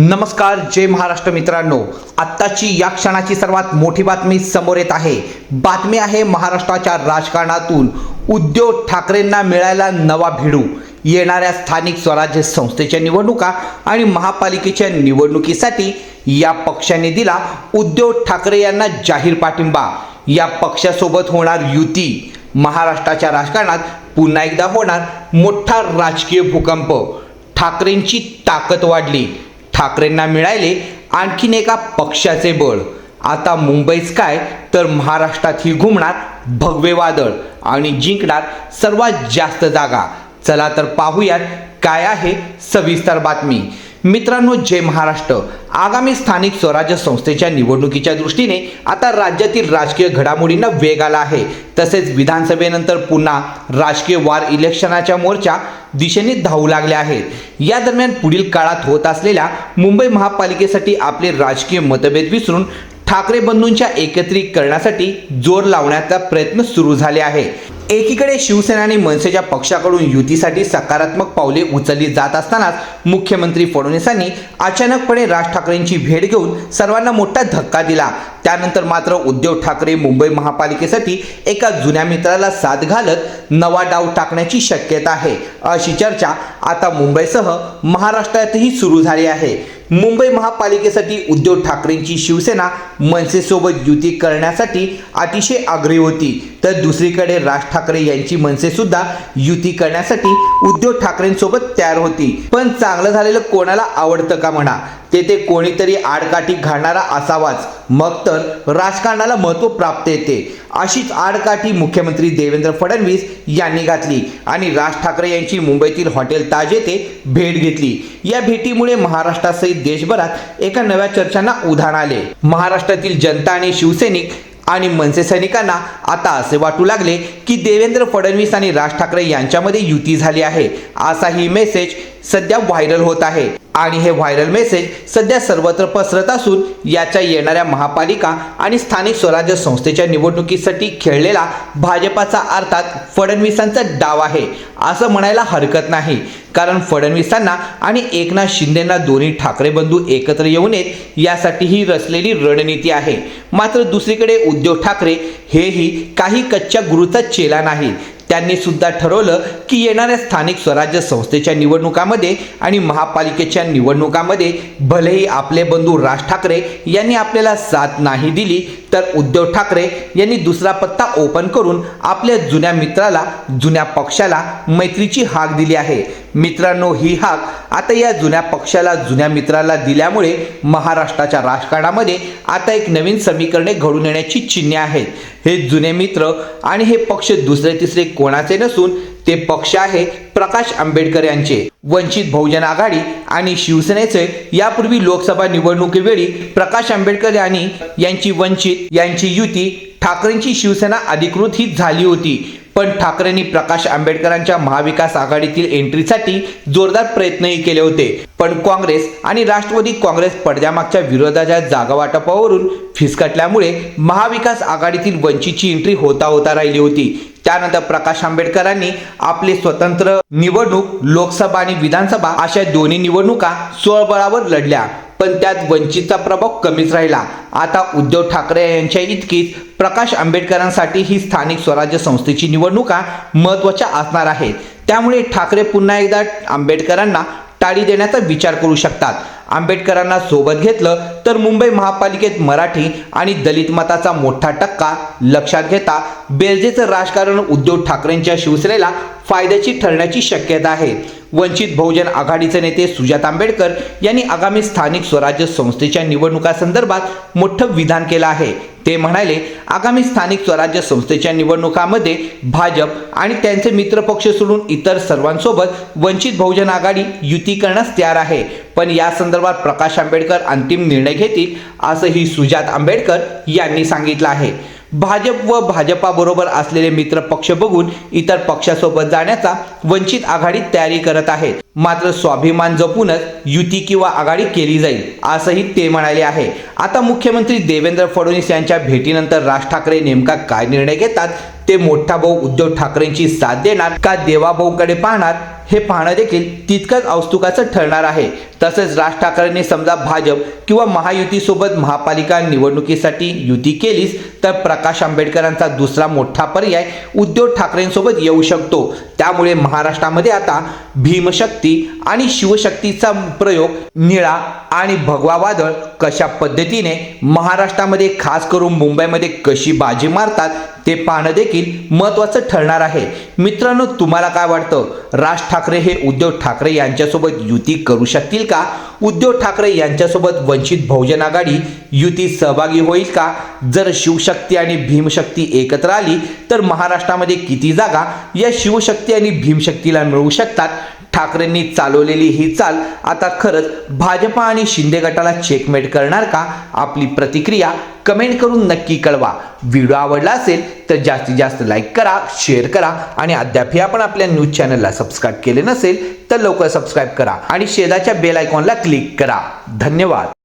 नमस्कार जय महाराष्ट्र मित्रांनो. आत्ताची या क्षणाची सर्वात मोठी बातमी समोर येत आहे. बातमी आहे महाराष्ट्राच्या राजकारणातून. उद्धव ठाकरेंना मिळायला नवा भिडू. येणाऱ्या स्थानिक स्वराज्य संस्थेच्या निवडणुका आणि महापालिकेच्या निवडणुकीसाठी या पक्षाने दिला उद्धव ठाकरे यांना जाहीर पाठिंबा. या पक्षासोबत होणार युती. महाराष्ट्राच्या राजकारणात पुन्हा एकदा होणार मोठा राजकीय भूकंप. ठाकरेंची ताकद वाढली. ठाकरेंना मिळाले आणखीन एका पक्षाचे बळ. आता मुंबईच काय? तर महाराष्ट्रातही घुमणार भगवे वादळ आणि जिंकणार सर्वात जास्त जागा. चला तर पाहूयात काय आहे सविस्तर बातमी. मित्रांनो जय महाराष्ट्र. आगामी स्थानिक स्वराज्य संस्थेच्या निवडणुकीच्या दृष्टीने आता राज्यातील राजकीय घडामोडींना वेग आला आहे. तसेच विधानसभेनंतर पुन्हा राजकीय वार इलेक्शनाच्या मोर्चा दिशेने धावू लागले आहेत. या दरम्यान पुढील काळात होत असलेल्या मुंबई महापालिकेसाठी आपले राजकीय मतभेद विसरून ठाकरे बंधूंच्या एकत्रीकरणासाठी जोर लावण्याचा प्रयत्न सुरू झाले आहे एकीकडे शिवसेना आणि मनसेच्या पक्षाकडून युतीसाठी सकारात्मक पावले उचलली जात असतानाच मुख्यमंत्री फडणवीसांनी अचानकपणे राज ठाकरेंची भेट घेऊन सर्वांना मोठा धक्का दिला. त्यानंतर मात्र उद्धव ठाकरे मुंबई महापालिकेसाठी एका जुन्या मित्राला साथ घालत नवा डाव टाकण्याची शक्यता आहे. अशी चर्चा आता मुंबईसह महाराष्ट्रातही सुरू झाली आहे. मुंबई महापालिकेसाठी उद्धव ठाकरेंची शिवसेना मनसेसोबत युती करण्यासाठी अतिशय आग्रही होती. तर दुसरीकडे राज ठाकरे यांची मनसेसुद्धा युती करण्यासाठी उद्धव ठाकरेंसोबत तयार होती. पण चांगलं झालेलं कोणाला आवडतं का म्हणा? तेथे कोणीतरी आडकाठी घालणारा असावाच. मग तर राजकारणाला महत्त्व प्राप्त येते. अशीच आडकाठी मुख्यमंत्री देवेंद्र फडणवीस यांनी घातली आणि राज ठाकरे यांची मुंबईतील हॉटेल ताज येथे भेट घेतली. या भेटीमुळे महाराष्ट्रासहित देशभरात एका नव्या चर्चांना उधाण आले. महाराष्ट्रातील जनता आणि शिवसैनिक आणि मनसे सैनिकांना आता असे वाटू लागले की देवेंद्र फडणवीस आणि राज ठाकरे यांच्यामध्ये युती झाली आहे. असा ही मेसेज सध्या व्हायरल होत आहे. आणि हे व्हायरल मेसेज सध्या सर्वत्र पसरत असून याच्या येणाऱ्या महापालिका आणि स्थानिक स्वराज्य संस्थेच्या निवडणुकीसाठी खेळलेला भाजपाचा अर्थात फडणवीसांचा डाव आहे. असं म्हणायला हरकत नाही. कारण फडणवीसांना आणि एकनाथ शिंदेना दोन्ही ठाकरे बंधू एकत्र येऊ नयेत यासाठी ही रचलेली रणनीती आहे. मात्र दुसरीकडे उद्धव ठाकरे हेही काही कच्च्या गुरुचा चेला नाही त्यांनी सुद्धा ठरवलं की येणाऱ्या स्थानिक स्वराज्य संस्थेच्या निवडणुकामध्ये आणि महापालिकेच्या निवडणुकामध्ये भलेही आपले बंधू राज ठाकरे यांनी आपल्याला साथ नाही दिली तर उद्धव ठाकरे यांनी दुसरा पत्ता ओपन करून आपल्या जुन्या मित्राला जुन्या पक्षाला मैत्रीची हाक दिली आहे. मित्रांनो ही हाक आता या जुन्या पक्षाला जुन्या मित्राला दिल्यामुळे महाराष्ट्राच्या राजकारणामध्ये आता एक नवीन समीकरणे घडून येण्याची चिन्हे आहेत. हे जुने मित्र आणि हे पक्ष दुसरे तिसरे कोणाचे नसून ते पक्ष आहे प्रकाश आंबेडकर यांचे. वंचित बहुजन आघाडी आणि शिवसेनेचे यापूर्वी लोकसभा निवडणुकीवेळी प्रकाश आंबेडकर यांनी यांची वंचित यांची युती ठाकरेंची शिवसेना अधिकृत ही झाली होती. पण ठाकरेंनी प्रकाश आंबेडकरांच्या महाविकास आघाडीतील एंट्रीसाठी जोरदार प्रयत्नही केले होते. पण काँग्रेस आणि राष्ट्रवादी काँग्रेस पडद्यामागच्या विरोधाच्या जागा वाटपावरून फिसकटल्यामुळे महाविकास आघाडीतील वंचितची एंट्री होता होता राहिली होती. त्यानंतर प्रकाश आंबेडकरांनी आपले स्वतंत्र निवडणूक लोकसभा आणि विधानसभा अशा दोन्ही निवडणुका स्वबळावर लढल्या. पण त्यात वंचितचा प्रभाव कमीच राहिला. आता उद्धव ठाकरे यांच्या इतकीच प्रकाश आंबेडकरांसाठी ही स्थानिक स्वराज्य संस्थेची निवडणुका महत्त्वाच्या असणार आहेत. त्यामुळे ठाकरे पुन्हा एकदा आंबेडकरांना टाळी देण्याचा विचार करू शकतात. आंबेडकरांना सोबत घेतलं तर मुंबई महापालिकेत मराठी आणि दलित मताचा मोठा टक्का लक्षात घेता बेरजेचं राजकारण उद्धव ठाकरेंच्या शिवसेनेला फायद्याची ठरण्याची शक्यता आहे. वंचित बहुजन आघाडीचे नेते सुजात आंबेडकर यांनी आगामी स्थानिक स्वराज्य संस्थेच्या निवडणुकासंदर्भात मोठं विधान केलं आहे. ते म्हणाले आगामी स्थानिक स्वराज्य संस्थेच्या निवडणुकामध्ये भाजप आणि त्यांचे मित्रपक्ष सोडून इतर सर्वांसोबत वंचित बहुजन आघाडी युती करण्यास तयार आहे. पण या संदर्भात प्रकाश आंबेडकर अंतिम निर्णय घेतील असंही सुजात आंबेडकर यांनी सांगितलं आहे. भाजप व भाजपाबरोबर असलेले मित्र पक्ष बघून इतर पक्षासोबत जाण्याचा वंचित आघाडी तयारी करत आहेत. मात्र स्वाभिमान जपूनच युती किंवा आघाडी केली जाईल असंही ते म्हणाले आहे. आता मुख्यमंत्री देवेंद्र फडणवीस यांच्या भेटीनंतर राज ठाकरे नेमका काय निर्णय घेतात ते मोठा भाऊ उद्धव ठाकरेंची साथ देणार का देवाभाऊकडे पाहणार हे पाहणं देखील तितकंच औस्तुकाचं ठरणार आहे. तसेच राज ठाकरेंनी समजा भाजप किंवा महायुतीसोबत महापालिका निवडणुकीसाठी युती केलीस तर प्रकाश आंबेडकरांचा दुसरा मोठा पर्याय उद्धव ठाकरेंसोबत येऊ शकतो. त्यामुळे महाराष्ट्रामध्ये आता भीमशक्ती आणि शिवशक्तीचा प्रयोग निळा आणि भगवा वादळ कशा पद्धतीने महाराष्ट्रामध्ये खास करून मुंबईमध्ये कशी बाजी मारतात ते पाहणं देखील महत्त्वाचं ठरणार आहे. मित्रांनो तुम्हाला काय वाटतं? राज ठाकरे हे उद्धव ठाकरे यांच्यासोबत युती करू शकतील का? उद्धव ठाकरे यांच्यासोबत वंचित बहुजन आघाडी युती सहभागी होईल का? जर शिवशक्ती आणि भीमशक्ती एकत्र आली तर महाराष्ट्रामध्ये किती जागा या शिवशक्ती आणि भीमशक्तीला मिळू शकतात? ठाकरेंनी चालवलेली ही चाल आता खरंच भाजपा आणि शिंदे गटाला चेकमेट करणार का? आपली प्रतिक्रिया कमेंट करून नक्की कळवा. व्हिडिओ आवडला असेल तर जास्तीत जास्त लाईक करा शेअर करा आणि अद्यापही आपण आपल्या न्यूज चॅनलला सबस्क्राईब केले नसेल तर लवकर सबस्क्राईब करा आणि शेजाच्या बेल आयकॉनला क्लिक करा. धन्यवाद.